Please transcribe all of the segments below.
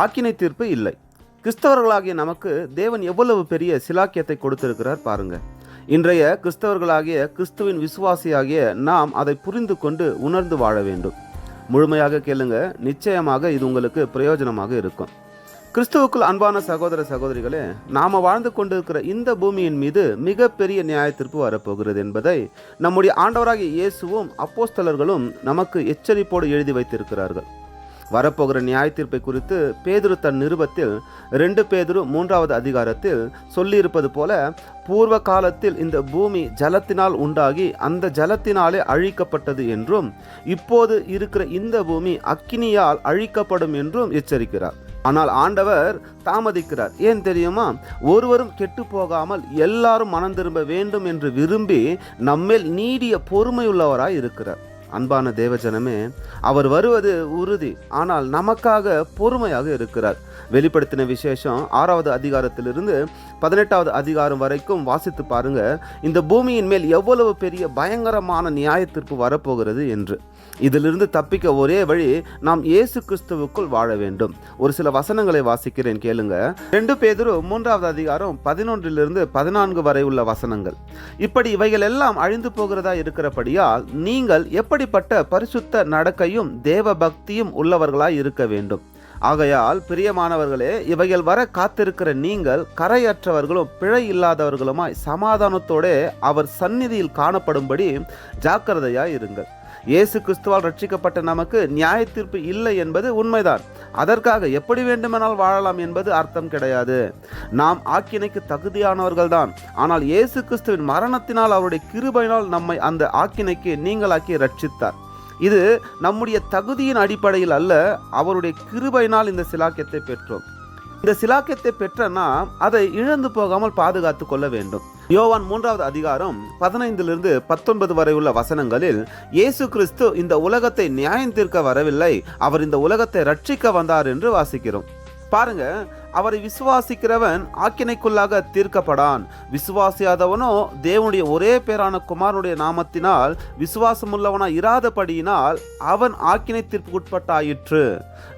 ஆக்கினை தீர்ப்பு இல்லை. கிறிஸ்தவர்களாகிய நமக்கு தேவன் எவ்வளவு பெரிய சிலாக்கியத்தை கொடுத்திருக்கிறார் பாருங்க. இன்றைய கிறிஸ்தவர்களாகிய கிறிஸ்துவின் விசுவாசியாகிய நாம் அதை புரிந்து கொண்டு உணர்ந்து வாழ வேண்டும். முழுமையாக கேளுங்க நிச்சயமாக இது உங்களுக்கு பிரயோஜனமாக இருக்கும். கிறிஸ்துவுக்குள் அன்பான சகோதர சகோதரிகளே நாம வாழ்ந்து கொண்டிருக்கிற இந்த பூமியின் மீது மிகப்பெரிய நியாயத்திற்பு வரப்போகிறது என்பதை நம்முடைய ஆண்டவராகிய இயேசுவும் அப்போஸ்தலர்களும் நமக்கு எச்சரிப்போடு எழுதி வைத்திருக்கிறார்கள். வரப்போகிற நியாய தீர்ப்பை குறித்து பேதுரு தன் நிருபத்தில் ரெண்டு பேதுரு மூன்றாவது அதிகாரத்தில் சொல்லியிருப்பது போல பூர்வ காலத்தில் இந்த பூமி ஜலத்தினால் உண்டாகி அந்த ஜலத்தினாலே அழிக்கப்பட்டது என்றும் இப்போது இருக்கிற இந்த பூமி அக்கினியால் அழிக்கப்படும் என்றும் எச்சரிக்கிறார். ஆனால் ஆண்டவர் தாமதிக்கிறார். ஏன் தெரியுமா? ஒருவரும் கெட்டு போகாமல் எல்லாரும் மனம் திரும்ப வேண்டும் என்று விரும்பி நம்மேல் நீடிய பொறுமையுள்ளவராய் இருக்கிறார். அன்பான தேவஜனமே அவர் வருவது உறுதி ஆனால் நமக்காக பொறுமையாக இருக்கிறார். வெளிப்படுத்தின விசேஷம் ஆறாவது அதிகாரத்திலிருந்து பதினெட்டாவது அதிகாரம் வரைக்கும் வாசித்து பாருங்க. இந்த பூமியின் மேல் எவ்வளவு பெரிய பயங்கரமான நியாயத்திற்கு வரப்போகிறது என்று. இதிலிருந்து தப்பிக்க ஒரே வழி நாம் இயேசு கிறிஸ்துவுக்குள் வாழ வேண்டும். ஒரு சில வசனங்களை வாசிக்கிறேன் கேளுங்க. ரெண்டு பேதரு மூன்றாவது அதிகாரம் பதினொன்றிலிருந்து பதினான்கு வரை உள்ள வசனங்கள். இப்படி இவைகள் எல்லாம் அழிந்து போகிறதா இருக்கிறபடியால் நீங்கள் எப்படி எப்படிப்பட்ட பரிசுத்த நடக்கையும் தேவ பக்தியும் உள்ளவர்களாய் இருக்க வேண்டும். ஆகையால் பிரியமானவர்களே இவைகள் வர காத்திருக்கிற நீங்கள் கரையற்றவர்களும் பிழை இல்லாதவர்களுமாய் சமாதானத்தோட அவர் சந்நிதியில் காணப்படும்படி ஜாக்கிரதையாய் இருங்கள். இயேசு கிறிஸ்துவால் ரட்சிக்கப்பட்ட நமக்கு நியாய தீர்ப்பு இல்லை என்பது உண்மைதான். அதற்காக எப்படி வேண்டுமானால் வாழலாம் என்பது அர்த்தம் கிடையாது. நாம் ஆக்கினைக்கு தகுதியானவர்கள்தான். ஆனால் இயேசு கிறிஸ்துவின் மரணத்தினால் அவருடைய கிருபையினால் நம்மை அந்த ஆக்கினைக்கு நீங்களாக்கி ரட்சித்தார். இது நம்முடைய தகுதியின் அடிப்படையில் அல்ல அவருடைய கிருபையினால் இந்த சிலாக்கியத்தை பெற்றோம். இந்த சிலாக்கியத்தை பெற்ற நாம் அதை இழந்து போகாமல் பாதுகாத்து கொள்ள வேண்டும். யோவான் மூன்றாவது அதிகாரம் பதினைந்திலிருந்து பத்தொன்பது வரை உள்ள வசனங்களில் இயேசு கிறிஸ்து இந்த உலகத்தை நியாயம் தீர்க்க வரவில்லை அவர் இந்த உலகத்தை ரட்சிக்க வந்தார் என்று வாசிக்கிறோம். பாருங்க அவரை விசுவாசிக்கிறவன் ஆக்கினைக்குள்ளாக தீர்க்கப்படான். விசுவாசியாதவனோ தேவனுடைய ஒரே பேரான குமாரனுடைய நாமத்தினால் விசுவாசமுள்ளவனாய் இராதபடியினால் அவன் ஆக்கினை தீர்ப்புக்குட்பட்டாயிற்று.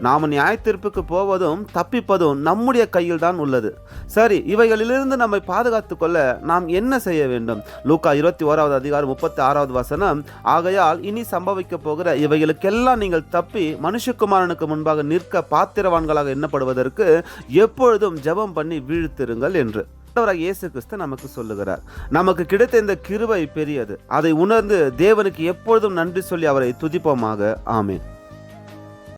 நாம் நியாய தீர்ப்புக்கு போவதும் தப்பிப்பதும் நம்முடைய கையில் தான் உள்ளது. சரி இவைகளிலிருந்து நம்மை பாதுகாத்து கொள்ள நாம் என்ன செய்ய வேண்டும்? லூக்கா இருபத்தி ஓராவது அதிகாரம் முப்பத்தி ஆறாவது வசனம் ஆகையால் இனி சம்பவிக்க போகிற இவைகளுக்கெல்லாம் நீங்கள் தப்பி மனுஷகுமாரனுக்கு முன்பாக நிற்க பாத்திரவான்களாக எண்ணப்படுவதற்கு எப்பொழுதும் ஜெபம் பண்ணி வீழ்த்திருங்கள் என்று. ஆண்டவராகிய இயேசு கிறிஸ்து நமக்கு சொல்லுகிறார். நமக்கு கிடைத்த இந்த கிருபை பெரியது. அதை உணர்ந்து தேவனுக்கு எப்பொழுதும் நன்றி சொல்லி அவரை துதிப்போமாக. ஆமேன்.